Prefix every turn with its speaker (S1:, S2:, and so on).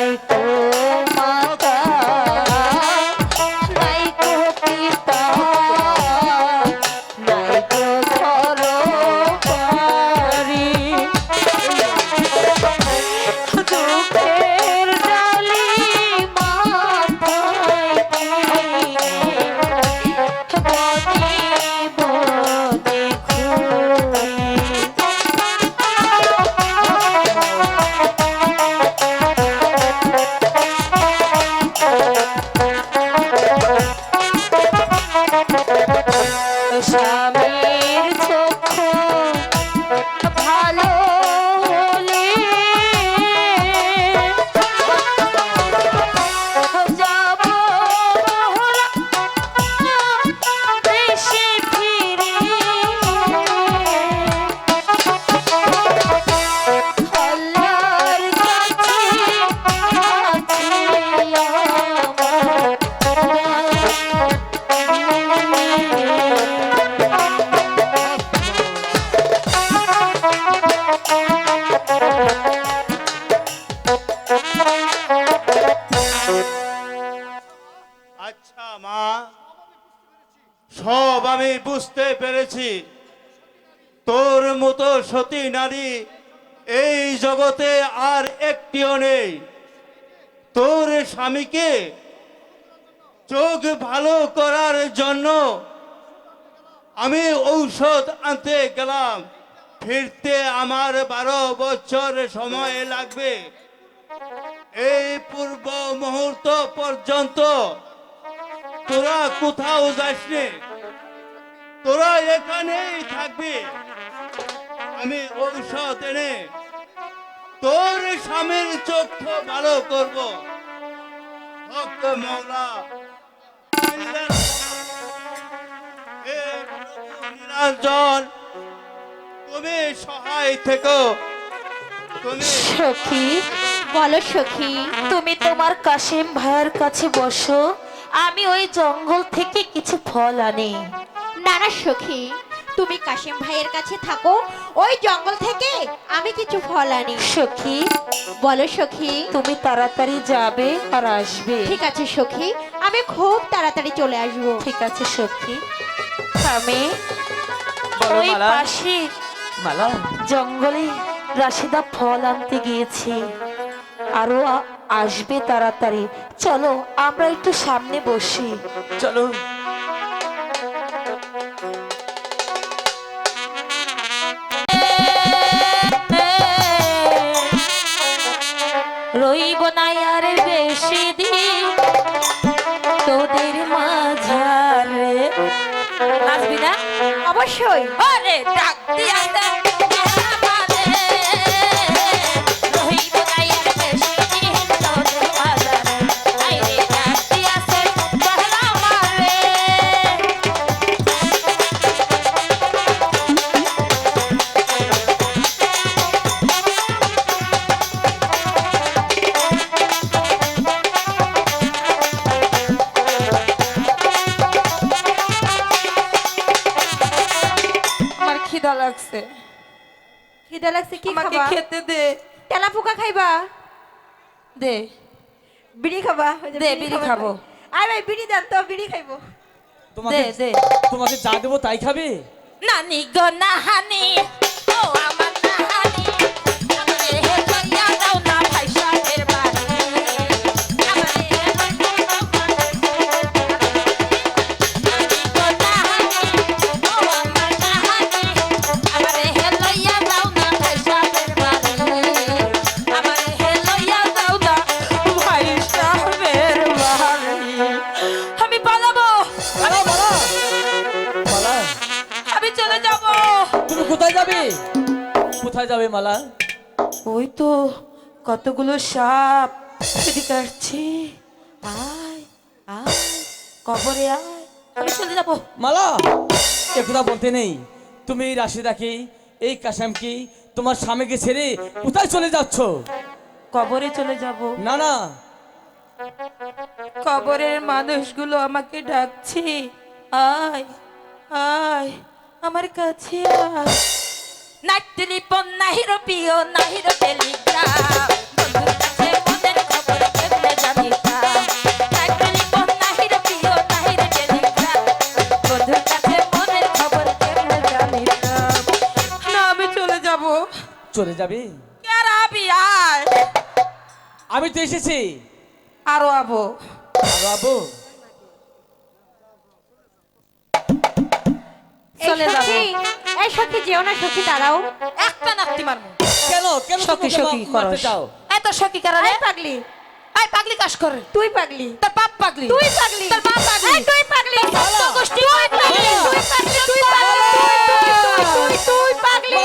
S1: Bye. সব আমি বুঝতে পেরেছি। তোর মতো সতী নারী এই জগতে আর একটিও নেই। তোর স্বামীকে চোখ ভালো করার জন্য আমি ঔষধ আনতে গেলাম। ফিরতে আমার বারো বছর সময় লাগবে। এই পূর্ব মুহূর্ত পর্যন্ত তোরা কোথাও যাসনি? তোরা এখানেই থাকবি। আমি ঔষধ এনে তোর স্বামীর চক্ষু ভালো করব। হক মৌলা নিরঞ্জন, তুমি সহায় থেকো। তুমি
S2: সখী, বলো সখী,
S3: তুমি তোমার কাশিম ভাইয়ের কাছে বসো। আমি ওই জঙ্গল থেকে কিছু ফল আনি।
S2: না না সখী তুমি কাশিম ভাইয়ের কাছে থাকো ওই জঙ্গল থেকে আমি কিছু ফল আনি।
S3: সখী
S2: বলো সখী।
S3: তুমি তাড়াতাড়ি যাবে আর আসবে।
S2: ঠিক আছে সখী আমি খুব তাড়াতাড়ি চলে আসব।
S3: ঠিক আছে সখী আমি ওই পাশে
S4: মালা।
S3: জঙ্গলে রাশিদা ফল আনতে গিয়েছি। আরও আসবে তাড়াতাড়ি। চলো আমরা একটু সামনে বসি।
S4: চলো।
S3: রইব না আর বেশি দিন তোদের মাঝারে। নাচবি না?
S2: অবশ্যই।
S3: আরে ডাক দিয়া লাগছে।
S2: খিদে লাগছে কি
S3: আমাকে
S2: খাবা?
S3: খেতে দে।
S2: তেলা পোকা খাইবা?
S3: দে।
S2: বিড়ি খাবা?
S3: দে, বিড়ি
S2: খাবা। আয় ভাই বিড়ি দেন তো বিড়ি খাইবো।
S4: তোমাকে
S3: দে দে।
S4: তোমাকে যা দেবো তাই খাবে?
S3: নানি গো নাহানি। ও চলে যাব?
S4: তুমি কোথায় যাবে? কোথায় যাবে মালা?
S3: ওই তো কতগুলো সাপ। আসছে। আয় আয় কবরে আয়। আমি চলে যাব।
S4: মালা এ কথা বলতে নেই। তুমি এই রাশিদাকে এই কাসামকে তোমার স্বামীকে ছেড়ে কোথায় চলে যাচ্ছ?
S3: কবরে চলে যাব।
S4: না না।
S3: কবরের মানুষগুলো আমাকে ডাকছে। আয় আয়। আমার কাছে নাইট টেলিফোন নাহিরো পিও নাহিরো টেলিগ্রাম। চলে যাব।
S4: আমি তো এসেছি।
S3: আরও আবো।
S4: আরও আবু?
S3: চলে যাব।
S2: এই সখি যেও না সখি দাঁড়াও।
S3: একটা নাকটি মারবো।
S4: কেন কেন
S3: সখি সখি করো
S4: যাও
S3: এত সখি কারণে
S2: এই পাগলি।
S3: এই পাগলি কাজ করে।
S2: তুই পাগলি।
S3: তার বাপ পাগলি।
S2: তুই পাগলি।
S3: তার বাপ পাগলি।
S2: তুই পাগলি। তুই পাগলি।
S3: তুই পাগলি। তুই পাগলি। তুই পাগলি।
S2: তুই পাগলি।